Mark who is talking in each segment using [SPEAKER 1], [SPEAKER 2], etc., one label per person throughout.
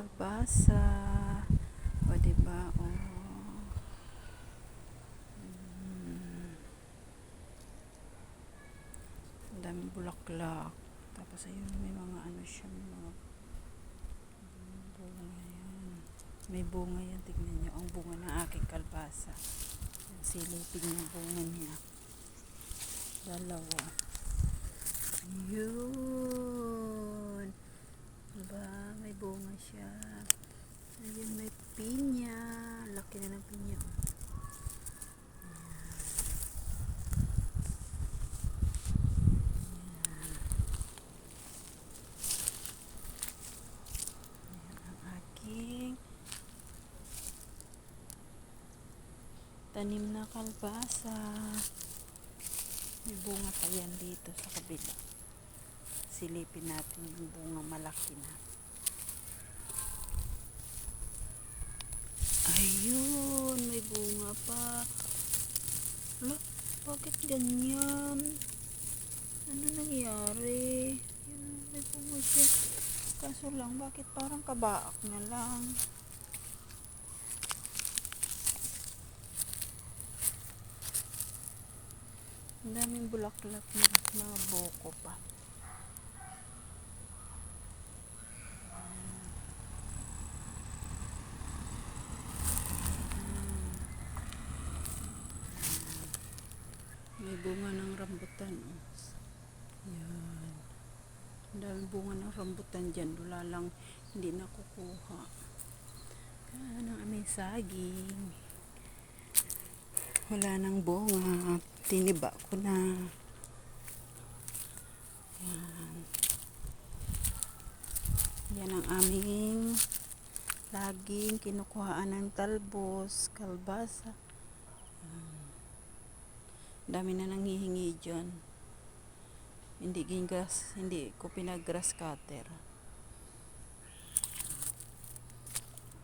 [SPEAKER 1] kalbasa. O, diba? O. Mm. Ang daming bulaklak. Tapos ayun, may mga ano siya, mga bunga yan. May bunga yan, tignan nyo. Ang bunga ng aking kalbasa. Silipin yung bunga niya. Dalawa. Yun. Diba? May bunga siya. Ayun, may pinya. Laki na ng pinya. oh. Ayan ang aking tanim na kalbasa. May bunga pa yan dito sa kabila. Silipin natin yung bunga malaki na. Ayun, may bunga pa. Ala, bakit ganyan? Ano nangyari? Yun, may bunga siya. Kaso lang, bakit parang kabaak na lang? Ang daming bulaklak na mga buko pa. May bunga ng rambutan. Oh. Yan. Ang daming bunga ng rambutan dyan. Wala lang, hindi nakukuha. Yan ang aming saging. Wala nang bunga. Tiniba ko na. Yan. Yan ang aming laging kinukuhaan ng talbos, kalbasa. Dami na nanghihingi dyan. Hindi gingas, hindi ko pinag-grass cutter.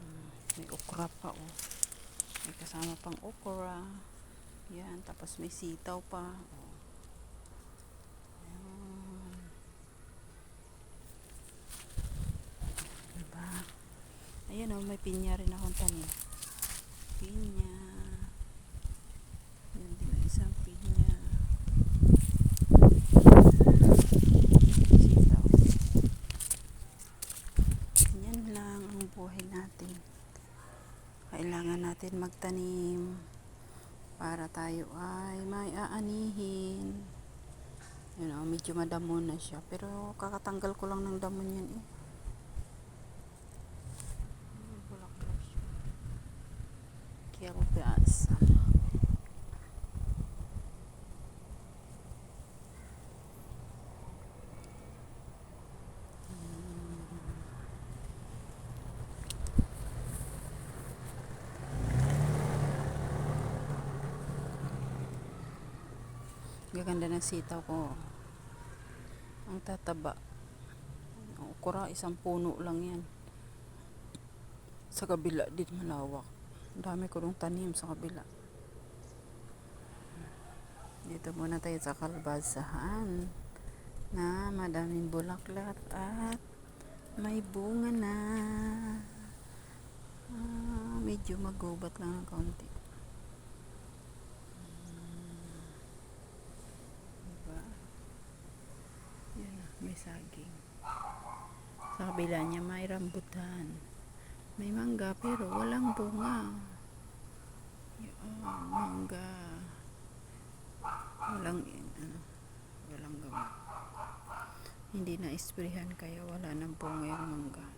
[SPEAKER 1] Mm, May okra pa oh. May kasama pang okra. Yan, tapos may sitaw pa. Oh. Diba? Ayan oh, may pinya rin akong tanim. Pinya. Yan din ang isang pinya. Sitaw. Yan lang ang buhay natin. Kailangan natin magtanim para tayo ay may aanihin. Yun o, medyo madamo na siya. Pero kakatanggal ko lang ng damo niyan eh. Ay, bulaklak siya. Gaganda ng sitaw ko. Ang tataba. Okra, isang puno lang yan. Sa kabila, din malawak. Ang dami ko nung tanim sa kabila. Dito muna tayo sa kalbasahan na madaming bulaklak at may bunga na. Ah, medyo magubat lang ng kaunti. Diba? Yan na, saging. Sa kabila niya may rambutan. May mangga pero walang bunga. Yan, mangga. Walang, ano, walang gamot. Hindi na isprihan kaya wala nang bunga yung mangga.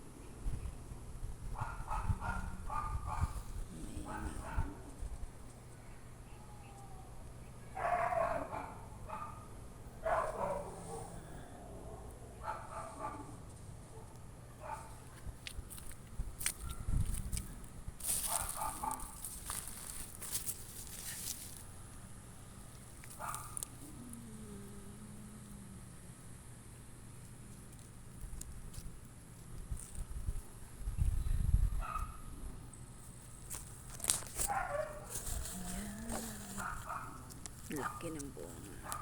[SPEAKER 1] laki ng bunga.